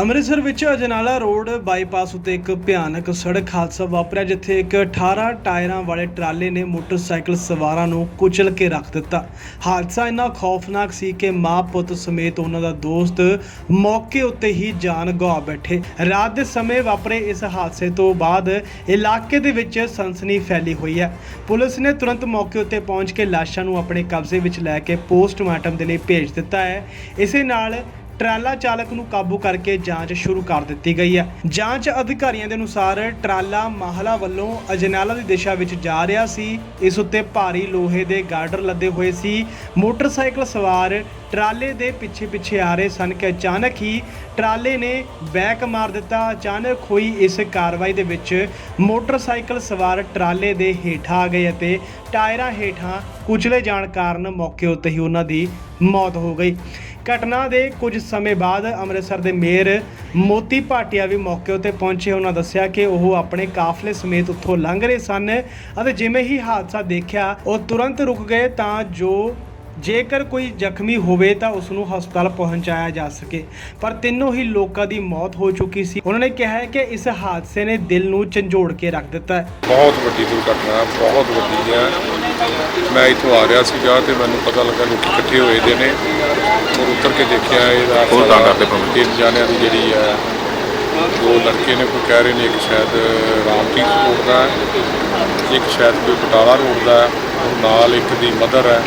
ਅੰਮ੍ਰਿਤਸਰ ਵਿੱਚ Ajnala road bypass ਉੱਤੇ ਇੱਕ ਭਿਆਨਕ ਸੜਕ ਹਾਦਸਾ ਵਾਪਰਿਆ, ਜਿੱਥੇ ਇੱਕ 18 ਟਾਇਰਾਂ ਵਾਲੇ ਟਰਾਲੇ ਨੇ ਮੋਟਰਸਾਈਕਲ ਸਵਾਰਾਂ ਨੂੰ ਕੁਚਲ ਕੇ ਰੱਖ ਦਿੱਤਾ। ਹਾਦਸਾ ਇੰਨਾ ਖੌਫਨਾਕ ਸੀ ਕਿ ਮਾਂ ਪੁੱਤ ਸਮੇਤ ਉਹਨਾਂ ਦਾ ਦੋਸਤ ਮੌਕੇ ਉੱਤੇ ਹੀ ਜਾਨ ਗਵਾ ਬੈਠੇ। ਰਾਤ ਦੇ ਸਮੇਂ ਵਾਪਰੇ ਇਸ ਹਾਦਸੇ ਤੋਂ ਬਾਅਦ ਇਲਾਕੇ ਦੇ ਵਿੱਚ ਸਨਸਨੀ ਫੈਲੀ ਹੋਈ ਹੈ। ਪੁਲਿਸ ਨੇ ਤੁਰੰਤ ਮੌਕੇ ਉੱਤੇ ਪਹੁੰਚ ਕੇ ਲਾਸ਼ਾਂ ਨੂੰ ਆਪਣੇ ਕਬਜ਼ੇ ਵਿੱਚ ਲੈ ਕੇ ਪੋਸਟਮਾਰਟਮ ਦੇ ਲਈ ਭੇਜ ਦਿੱਤਾ ਹੈ। ਇਸੇ ਨਾਲ ਟਰਾਲਾ ਚਾਲਕ ਨੂੰ ਕਾਬੂ ਕਰਕੇ ਜਾਂਚ ਸ਼ੁਰੂ ਕਰ ਦਿੱਤੀ ਗਈ ਹੈ। ਜਾਂਚ ਅਧਿਕਾਰੀਆਂ ਦੇ ਅਨੁਸਾਰ ਟਰਾਲਾ ਮਾਹਲਾ ਵੱਲੋਂ ਅਜਨਾਲਾ ਦੀ ਦਿਸ਼ਾ ਵਿੱਚ ਜਾ ਰਿਹਾ ਸੀ। ਇਸ ਉੱਤੇ ਭਾਰੀ ਲੋਹੇ ਦੇ ਗਾਰਡਰ ਲੱਦੇ ਹੋਏ ਸੀ। ਮੋਟਰਸਾਈਕਲ ਸਵਾਰ ਟਰਾਲੇ ਦੇ ਪਿੱਛੇ ਪਿੱਛੇ ਆ ਰਹੇ ਸਨ ਕਿ ਅਚਾਨਕ ਹੀ ਟਰਾਲੇ ਨੇ ਬੈਕ ਮਾਰ ਦਿੱਤਾ। ਅਚਾਨਕ ਹੋਈ ਇਸ ਕਾਰਵਾਈ ਦੇ ਵਿੱਚ ਮੋਟਰਸਾਈਕਲ ਸਵਾਰ ਟਰਾਲੇ ਦੇ ਹੇਠਾਂ ਆ ਗਏ ਅਤੇ ਟਾਇਰਾਂ ਹੇਠਾਂ ਕੁਚਲੇ ਜਾਣ ਕਾਰਨ ਮੌਕੇ ਉੱਤੇ ਹੀ ਉਹਨਾਂ ਦੀ ਮੌਤ ਹੋ ਗਈ। ਘਟਨਾ ਦੇ ਕੁਝ ਸਮੇਂ ਬਾਅਦ ਅੰਮ੍ਰਿਤਸਰ ਦੇ ਮੇਅਰ ਮੋਤੀ ਭਾਟੀਆ ਵੀ ਮੌਕੇ ਉੱਤੇ ਪਹੁੰਚੇ। ਉਹਨਾਂ ਦੱਸਿਆ ਕਿ ਉਹ ਆਪਣੇ ਕਾਫਲੇ ਸਮੇਤ ਉੱਥੋਂ ਲੰਘ ਰਹੇ ਸਨ ਅਤੇ ਜਿਵੇਂ ਹੀ ਹਾਦਸਾ ਦੇਖਿਆ ਉਹ ਤੁਰੰਤ ਰੁਕ ਗਏ ਤਾਂ ਜੋ ਜੇਕਰ ਕੋਈ ਜ਼ਖਮੀ ਹੋਵੇ ਤਾਂ ਉਸ ਨੂੰ ਹਸਪਤਾਲ ਪਹੁੰਚਾਇਆ ਜਾ ਸਕੇ। ਪਰ ਤਿੰਨੋਂ ਹੀ ਲੋਕਾਂ ਦੀ ਮੌਤ ਹੋ ਚੁੱਕੀ ਸੀ। ਉਹਨਾਂ ਨੇ ਕਿਹਾ ਹੈ ਕਿ ਇਸ ਹਾਦਸੇ ਨੇ ਦਿਲ ਨੂੰ ਝੰਜੋੜ ਕੇ ਰੱਖ ਦਿੱਤਾ ਹੈ। ਬਹੁਤ ਵੱਡੀ ਦੁਰਘਟਨਾ ਹੈ, ਬਹੁਤ ਵੱਡੀ ਹੈ। ਮੈਂ ਇੱਥੋਂ ਆ ਰਿਹਾ ਸੀਗਾ ਤੇ ਮੈਨੂੰ ਪਤਾ ਲੱਗਾ ਲੋਕ ਇਕੱਠੇ ਹੋਏ ਦੇ ਨੇ। ਔਰ ਕੇ ਦੇਖਿਆ ਇਹਦਾ ਹੋਰ ਤਾਂ ਕਰਦੇ। ਤਿੰਨ ਜਾਣਿਆਂ ਦੀ ਜਿਹੜੀ ਹੈ ਦੋ ਲੜਕੇ ਨੇ ਕੋਈ ਕਹਿ ਰਹੇ ਨੇ ਇੱਕ ਸ਼ਾਇਦ ਰਾਮਦੀਪ ਰੋਡ ਦਾ ਹੈ ਇੱਕ ਸ਼ਾਇਦ ਕੋਈ ਬਟਾਲਾ ਰੋਡ ਦਾ ਹੈ ਔਰ ਨਾਲ ਇੱਕ ਦੀ ਮਦਰ ਹੈ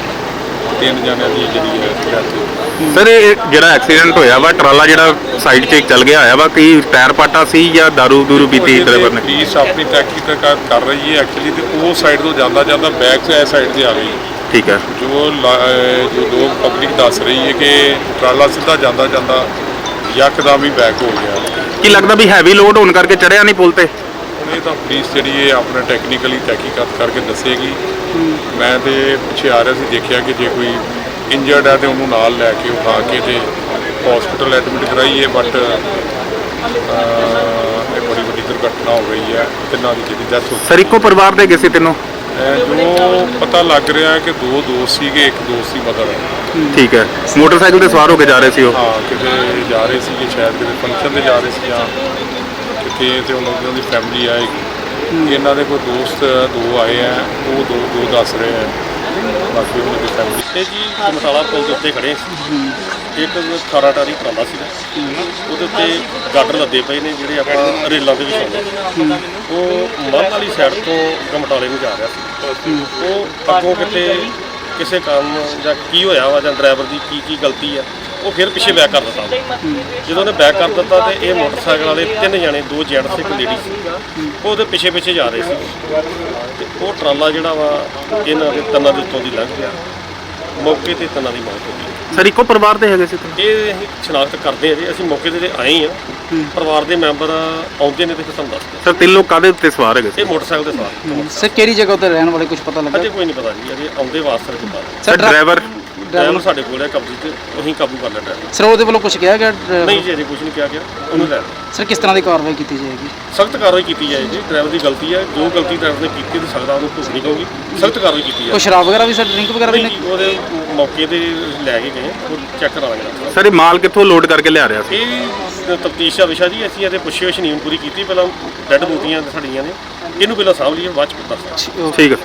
ਤਿੰਨ ਜਾਣਿਆਂ ਦੀ ਜਿਹੜੀ ਹੈ ਡੈਥ ਸਰ ਇਹ ਜਿਹੜਾ ਐਕਸੀਡੈਂਟ ਹੋਇਆ ਵਾ ਟਰਾਲਾ ਜਿਹੜਾ ਸਾਈਡ 'ਚ ਚੱਲ ਗਿਆ ਹੋਇਆ ਵਾ ਕੀ ਟਾਇਰ ਪਾਟਾ ਸੀ ਜਾਂ ਦਾਰੂ ਦੂਰੂ ਪੀਤੀ ਡਰਾਈਵਰ ਨੇ? ਪੁਲਿਸ ਆਪਣੀ ਤਹਿਕੀਕ ਕਰ ਕਰ ਰਹੀ ਹੈ ਐਕਚੁਅਲੀ ਤੇ ਉਹ ਸਾਈਡ ਤੋਂ ਜਾਂਦਾ ਜਾਂਦਾ ਬੈਕ ਤੋਂ ਇਸ ਸਾਈਡ ਤੇ ਆ ਗਈ। ਠੀਕ ਹੈ। ਜੋ ਲਾ- ਜੋ ਲੋਕ ਪਬਲਿਕ ਦੱਸ ਰਹੀ ਹੈ ਕਿ ਟਰਾਲਾ ਸਿੱਧਾ ਜਾਂਦਾ ਜਾਂਦਾ ਯਕਦਮ ਹੀ ਬੈਕ ਹੋ ਗਿਆ। ਕੀ ਲੱਗਦਾ ਵੀ ਹੈਵੀ ਲੋਡ ਹੋਣ ਕਰਕੇ ਚੜਿਆ ਨਹੀਂ ਪੁਲ ਤੇ? ਹੁਣ ਇਹ ਤਾਂ ਪੁਲਿਸ ਜਿਹੜੀ ਹੈ ਆਪਣਾ ਟੈਕਨੀਕਲੀ ਤਹਿਕੀਕਾਤ ਕਰਕੇ ਦੱਸੇਗੀ। ਮੈਂ ਤੇ ਪਿੱਛੇ ਆ ਰਿਹਾ ਸੀ ਦੇਖਿਆ ਕਿ ਜੇ ਕੋਈ ਇੰਜਰਡ ਹੈ ਤੇ ਉਹਨੂੰ ਨਾਲ ਲੈ ਕੇ ਉਠਾ ਕੇ ਤੇ ਹਸਪੀਟਲ ਐਡਮਿਟ ਕਰਾਈਏ ਬਟ ਇਹ ਬੜੀ ਵੱਡੀ ਦੁਰਘਟਨਾ ਹੋ ਗਈ ਹੈ ਤਿੰਨਾਂ ਦੀ ਜਿਹੜੀ ਡੈਥ ਹੋ ਸਰ ਇੱਕੋ ਪਰਿਵਾਰ ਦੇ ਗਏ ਸੀ ਤਿੰਨੋਂ? ਜੋ ਪਤਾ ਲੱਗ ਰਿਹਾ ਹੈ ਕਿ ਦੋ ਦੋਸਤ ਸੀਗੇ ਇੱਕ ਦੋਸਤ ਸੀ ਮਦਰ ਹੈ। ਠੀਕ ਹੈ। ਮੋਟਰਸਾਈਕਲ ਤੇ ਸਵਾਰ ਹੋ ਕੇ ਜਾ ਰਹੇ ਸੀ ਉਹ? ਹਾਂ ਕਿਤੇ ਜਾ ਰਹੇ ਸੀ ਕਿ ਸ਼ਾਇਦ ਕਿਤੇ ਫੰਕਸ਼ਨ ਤੇ ਜਾ ਰਹੇ ਸੀ ਜਾਂ ਕਿਤੇ ਤੇ ਉਹਨਾਂ ਦੀ- ਉਹਨਾਂ ਦੀ ਫੈਮਿਲੀ ਆਏਗੀ ਇਹਨਾਂ ਦੇ ਕੋਈ ਦੋਸਤ ਦੋ ਆਏ ਆ ਉਹ ਦੋ ਦੋ ਦੱਸ ਰਹੇ ਆ ਬਾਕੀ ਉਹਨਾਂ ਦੀ ਫੈਮਿਲੀ ਤੇ ਜੀ ਮਸਾਲਾ ਪੁਲ ਦੇ ਉੱਤੇ ਖੜੇ ਸੀ। ਇੱਕ 18 ਟਾਰੀ ਟਰਾਲਾ ਸੀਗਾ। ਉਹਦੇ ਉੱਤੇ ਗਾਡਰ ਲੱਦੇ ਪਏ ਨੇ ਜਿਹੜੇ ਆਪਾਂ ਰੇਲਾਂ ਦੇ ਵਿਛਾਉਂਦੇ ਉਹ ਮੱਧ ਵਾਲੀ ਸਾਈਡ ਤੋਂ ਗਮਟਾਲੇ ਨੂੰ ਜਾ ਰਿਹਾ ਸੀ। ਉਹ ਅੱਗੋਂ ਕਿਤੇ ਕਿਸੇ ਕੰਮ ਜਾਂ ਕੀ ਹੋਇਆ ਵਾ ਜਾਂ ਡਰਾਈਵਰ ਦੀ ਕੀ ਕੀ ਗਲਤੀ ਆ, ਉਹ ਫਿਰ ਪਿੱਛੇ ਬੈਕ ਕਰ ਦਿੱਤਾ। ਜਦੋਂ ਉਹਨੇ ਬੈਕ ਕਰ ਦਿੱਤਾ ਤੇ ਇਹ ਮੋਟਰਸਾਈਕਲ ਵਾਲੇ ਤਿੰਨ ਜਣੇ, ਦੋ ਜੈਂਟਸ ਇੱਕ ਲੇਡੀ ਸੀ। ਉਹ ਉਹਦੇ ਪਿੱਛੇ ਪਿੱਛੇ ਜਾ ਰਹੇ ਸੀ। ਤੇ ਉਹ ਟਰਾਲਾ ਜਿਹੜਾ ਵਾ ਇਹਨਾਂ ਦੇ ਤੰਨਾਂ ਦੇ ਉੱਤੋਂ ਦੀ ਲੰਘ ਗਿਆ। ਮੌਕੇ ਤੇ ਤੰਨਾਂ ਦੀ ਮੌਤ ਹੋ। ਗਈ ਸਰ ਇੱਕੋ ਪਰਿਵਾਰ ਦੇ ਹੈਗੇ ਸੀ ਤਿੰਨੋਂ? ਇਹ ਅਸੀਂ ਸ਼ਨਾਖਤ ਕਰਦੇ ਆ ਜੀ। ਅਸੀਂ ਮੌਕੇ ਤੇ ਆਏ ਆ ਪਰਿਵਾਰ ਦੇ ਮੈਂਬਰ ਆਉਂਦੇ ਨੇ ਤੇ ਫਿਰ ਤੁਹਾਨੂੰ ਦੱਸਦੇ ਸਰ ਤਿੰਨ ਲੋਕ ਕਾਦੇ ਉੱਤੇ ਸਵਾਰ ਹੈਗੇ ਸੀ। ਇਹ ਮੋਟਰਸਾਈਕਲ ਦੇ ਸਵਾਰ। ਸਰ ਕਿਹੜੀ ਜਗ੍ਹਾ ਤੇ ਰਹਿਣ ਵਾਲੇ ਕੁਝ ਪਤਾ ਲੱਗਾ? ਅਜੇ ਕੋਈ ਨਹੀਂ ਪਤਾ ਜੀ। ਅਜੇ ਆਉਂਦੇ ਵਾਸਤੇ ਦੇ ਬਾਅਦ। ਸਰ ਡਰਾਈਵਰ ਡਰਾਈਵਰ ਸਾਡੇ ਕੋਲ ਹੈ ਕਬਜ਼ੇ ਤੇ ਅਸੀਂ ਕਾਬੂ ਕਰ ਲਿਆ ਡਰਾਈਵਰ। ਸਰ ਉਹਦੇ ਵੱਲੋਂ ਕੁਝ ਕਿਹਾ ਗਿਆ? ਡਰਾਈਵਰ ਨਹੀਂ ਜੀ ਅਜੇ ਕੁਝ ਨਹੀਂ ਕਿਹਾ ਗਿਆ। ਉਹਨੂੰ ਲੈ ਸਰ ਕਿਸ ਤਰ੍ਹਾਂ ਦੀ ਕਾਰਵਾਈ ਕੀਤੀ ਜਾਏਗੀ? ਸਖਤ ਕਾਰਵਾਈ ਕੀਤੀ ਜਾਏਗੀ। ਡਰਾਈਵਰ ਦੀ ਗਲਤੀ ਹੈ। ਜੋ ਗਲਤੀ ਡਰਾਈਵਰ ਨੇ ਕੀਤੀ ਤੇ ਸਕਦਾ ਉਹਨੂੰ ਭੁਗਤਣੀ ਪਊਗੀ। ਸਖਤ ਕਾਰਵਾਈ ਕੀਤੀ ਕੋਈ ਜਾਏਗੀ ਸ਼ਰਾਬ ਵਗੈਰਾ ਵੀ ਸਰ ਡਰਿੰਕ ਵਗੈਰਾ ਵੀ ਨਹੀਂ ਉਹਦੇ ਮੌਕੇ ਤੇ ਲੈ ਕੇ ਗਏ। ਉਹ ਚੈੱਕ ਕਰਾ ਲਾਂਗੇ ਸਰ ਇਹ ਮਾਲ ਕਿੱਥੋਂ ਲੋਡ ਕਰਕੇ ਲਿਆ ਰਿਹਾ ਸੀ? ਇਹ ਤਫਤੀਸ਼ ਦਾ ਵਿਸ਼ਾ ਜੀ ਅਸੀਂ ਇਹਦੇ ਪੁੱਛੇ ਨਹੀਂ ਪੂਰੀ ਕੀਤੀ। ਪਹਿਲਾਂ ਡੈਡ ਬੂਟੀਆਂ ਸਾਡੀਆਂ ਨੇ। ਇਹਨੂੰ ਪਹਿਲਾਂ ਸਾਂਭ ਲਈਏ ਬਾਅਦ ਚ ਦੱਸਦਾ ਠੀਕ ਹੈ।